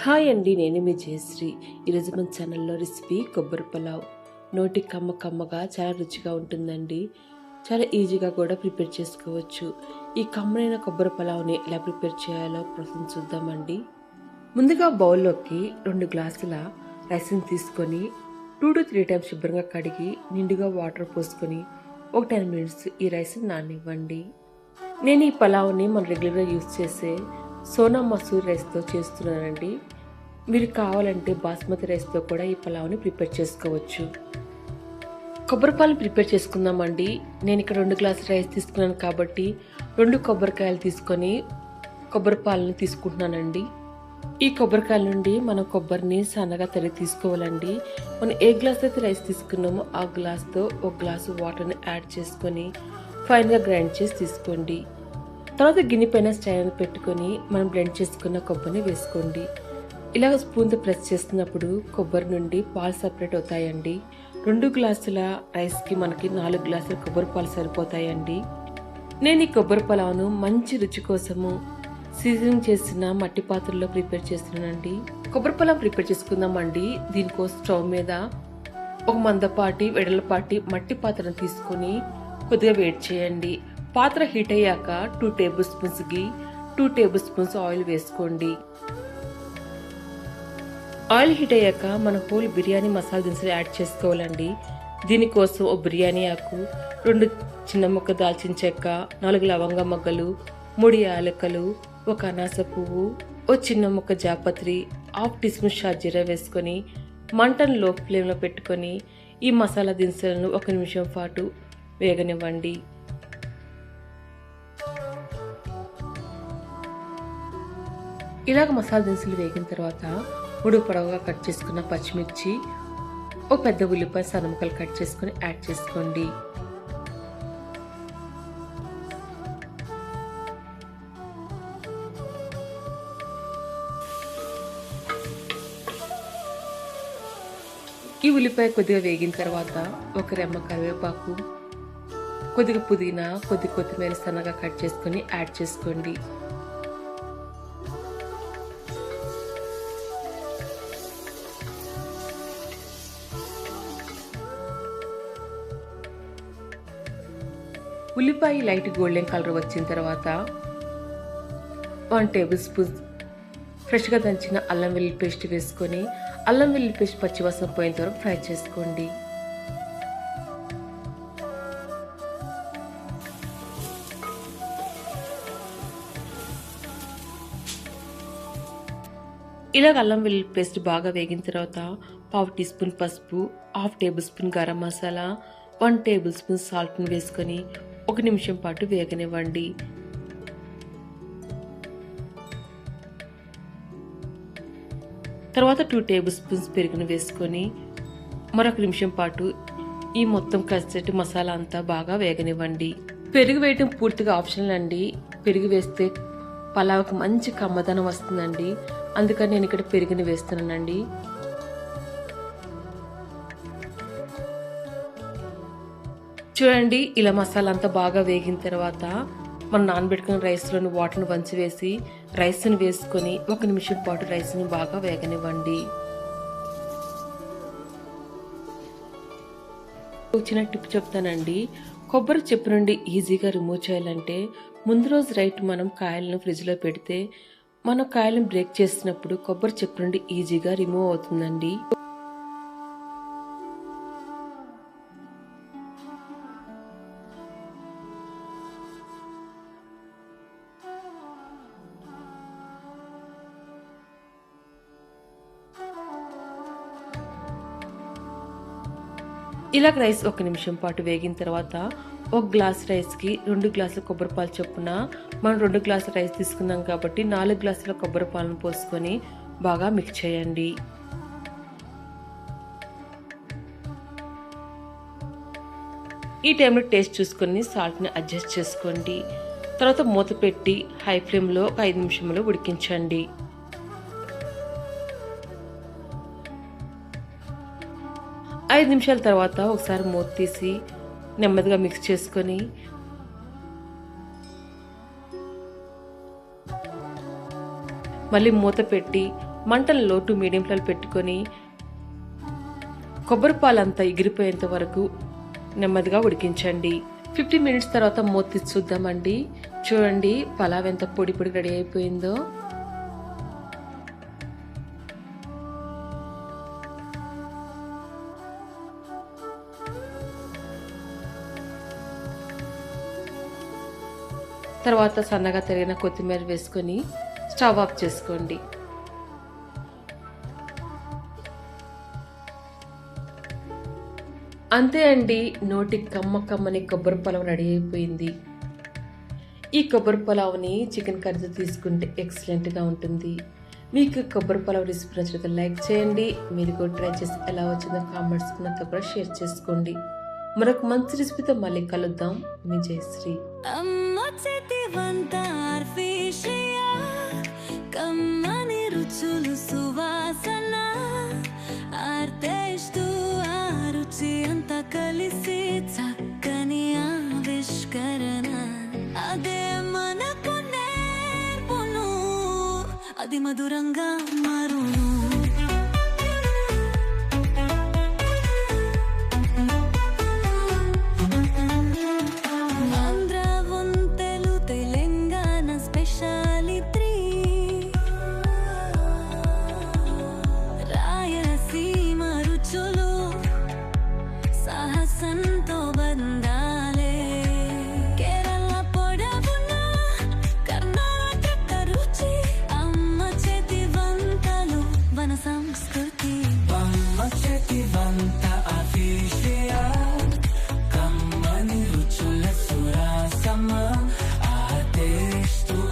Hi అండి నేను మీ జయశ్రీ. ఈరోజు మన ఛానల్లో రెసిపీ కొబ్బరి పులావ్. నోటి కమ్మ కమ్మగా చాలా రుచిగా ఉంటుందండి. చాలా ఈజీగా కూడా ప్రిపేర్ చేసుకోవచ్చు. ఈ కమ్మనైన కొబ్బరి పులావ్ని ఎలా ప్రిపేర్ చేయాలో ప్రాసెస్ చూద్దామండి. ముందుగా బౌల్లోకి రెండు గ్లాసుల రైస్ని తీసుకొని టూ టు త్రీ టైమ్స్ శుభ్రంగా కడిగి నిండుగా వాటర్ పోసుకొని ఒక టెన్ మినిట్స్ ఈ రైస్ని నానివ్వండి. నేను ఈ పలావ్ని మనం రెగ్యులర్గా యూజ్ చేసే సోనా మసూర్ రైస్తో చేస్తున్నానండి. మీరు కావాలంటే బాస్మతి రైస్తో కూడా ఈ పలావ్ని ప్రిపేర్ చేసుకోవచ్చు. కొబ్బరిపాలు ప్రిపేర్ చేసుకుందామండి. నేను ఇక్కడ రెండు గ్లాసులు రైస్ తీసుకున్నాను కాబట్టి రెండు కొబ్బరికాయలు తీసుకొని కొబ్బరిపాలను తీసుకుంటున్నానండి. ఈ కొబ్బరికాయల నుండి మనం కొబ్బరిని సన్నగా తరిగి తీసుకోవాలండి. మనం ఏ గ్లాస్ అయితే రైస్ తీసుకున్నామో ఆ గ్లాస్తో ఒక గ్లాసు వాటర్ని యాడ్ చేసుకొని ఫైన్గా గ్రైండ్ చేసి తీసుకోండి. తర్వాత గిన్నె పైన స్టైన్ పెట్టుకొని మనం బ్లెండ్ చేసుకున్న కొబ్బరిని వేసుకోండి. ఇలాగ స్పూన్తో ప్రెస్ చేస్తున్నప్పుడు కొబ్బరి నుండి పాలు సపరేట్ అవుతాయండి. రెండు గ్లాసుల రైస్కి మనకి నాలుగు గ్లాసుల కొబ్బరి పాలు సరిపోతాయండి. నేను ఈ కొబ్బరి పొలావును మంచి రుచి కోసము సీజనింగ్ చేసిన మట్టి పాత్రలో ప్రిపేర్ చేస్తున్నానండి. కొబ్బరి పొలం ప్రిపేర్ చేసుకుందామండి. దీనికోసం స్టవ్ మీద ఒక మందపాటి వెడలపాటి మట్టి పాత్రను తీసుకొని కొద్దిగా వేడి చేయండి. పాత్ర హీట్ అయ్యాక two tablespoons ghee two tablespoons oil వేసుకోండి. ఆయిల్ హీట్ అయ్యాక మన హోల్ బిర్యానీ మసాలా దినుసులు యాడ్ చేసుకోవాలండి. దీనికోసం ఓ బిర్యానీ ఆకు రెండు చిన్న ముక్క దాల్చిన చెక్క నాలుగు లవంగ మొగ్గలు మూడు యాలకలు ఒక అనాస పువ్వు ఓ చిన్న ముక్క జాపత్రి హాఫ్ టీ స్పూన్ షాజీరా వేసుకొని మంటను లో ఫ్లేమ్లో పెట్టుకొని ఈ మసాలా దినుసులను ఒక నిమిషం పాటు వేగనివ్వండి. ఇలాగ మసాలా దినుసులు వేగిన తర్వాత మూడు పొడవుగా కట్ చేసుకున్న పచ్చిమిర్చి ఒక పెద్ద ఉల్లిపాయ సన్నముకలు కట్ చేసుకుని యాడ్ చేసుకోండి. ఈ ఉల్లిపాయ కొద్దిగా వేగిన తర్వాత ఒక రెమ్మ కరివేపాకు కొద్దిగా పుదీనా కొద్ది కొత్తిమీర సన్నగా కట్ చేసుకుని యాడ్ చేసుకోండి. ఉల్లిపాయ లైట్ గోల్డెన్ కలర్ వచ్చిన తర్వాత వన్ టేబుల్ స్పూన్ ఫ్రెష్గా దంచిన అల్లం వెల్లి పేస్ట్ వేసుకొని అల్లం వెల్లి పేస్ట్ పచ్చివాసన పోయేంత వరకు ఫ్రై చేసుకోండి. ఇలాగ అల్లం వెల్లుల్లి పేస్ట్ బాగా వేగిన తర్వాత పావు టీ స్పూన్ పసుపు half tablespoon garam masala one tablespoon సాల్ట్ని వేసుకొని ఒక నిమిషం పాటు వేగనివ్వండి. తర్వాత టూ టేబుల్ స్పూన్స్ పెరుగును వేసుకొని మరొక నిమిషం పాటు ఈ మొత్తం కసేటి మసాలా అంతా బాగా వేగనివ్వండి. పెరుగు వేయటం పూర్తిగా ఆప్షనల్ అండి. పెరుగు వేస్తే పలావ్కి మంచి కమ్మదనం వస్తుందండి. అందుకని నేను ఇక్కడ పెరుగుని వేస్తున్నానండి. చూడండి ఇలా మసాలా అంతా బాగా వేగిన తర్వాత మనం నానబెట్టుకున్న రైస్లోని వాటర్ని వంచి వేసి రైస్ని వేసుకొని ఒక నిమిషం పాటు రైస్ని బాగా వేగనివ్వండి. చిన్న టిప్ చెప్తానండి. కొబ్బరి చెప్పు నుండి ఈజీగా రిమూవ్ చేయాలంటే ముందు రోజు రైట్ మనం కాయలను ఫ్రిడ్జ్లో పెడితే మనం కాయలను బ్రేక్ చేసినప్పుడు కొబ్బరి చెప్పు నుండి ఈజీగా రిమూవ్ అవుతుందండి. ఇలాగ రైస్ ఒక నిమిషం పాటు వేగిన తర్వాత ఒక గ్లాస్ రైస్కి రెండు గ్లాసుల కొబ్బరి పాలు చొప్పున మనం రెండు గ్లాసుల రైస్ తీసుకున్నాం కాబట్టి నాలుగు గ్లాసుల కొబ్బరి పాలను పోసుకొని బాగా మిక్స్ చేయండి. ఈ టైంలో టేస్ట్ చూసుకొని సాల్ట్ని అడ్జస్ట్ చేసుకోండి. తర్వాత మూత పెట్టి హై ఫ్లేమ్లో ఒక ఐదు నిమిషంలో ఉడికించండి. ఐదు నిమిషాల తర్వాత ఒకసారి మూత తీసి నెమ్మదిగా మిక్స్ చేసుకొని మళ్ళీ మూత పెట్టి మంటలు లోటు మీడియం ఫ్లేమ్ పెట్టుకొని కొబ్బరి పాలంతా ఎగిరిపోయేంత వరకు నెమ్మదిగా ఉడికించండి. ఫిఫ్టీ మినిట్స్ తర్వాత మూత తీసి చూద్దామండి. చూడండి పలావ్ ఎంత పొడి పొడి రెడీ అయిపోయిందో. తర్వాత సన్నగా తరిగిన కొత్తిమీర వేసుకొని స్టవ్ ఆఫ్ చేసుకోండి. అంతే అండి నోటి కమ్మ కమ్మని కొబ్బరి పొలం రెడీ అయిపోయింది. ఈ కొబ్బరి పొలావుని చికెన్ కర్రీతో తీసుకుంటే ఎక్సలెంట్గా ఉంటుంది. మీకు కొబ్బరి పొలావ్ రెసిపీ నచ్చితే లైక్ చేయండి. మీరు కూడా ట్రై చేసి ఎలా వచ్చిందో కామెంట్స్ నాతో కూడా షేర్ చేసుకోండి. మరొక మంచి రెసిపీతో మళ్ళీ కలుద్దాం. మీ జయశ్రీ. levantar. eres tú.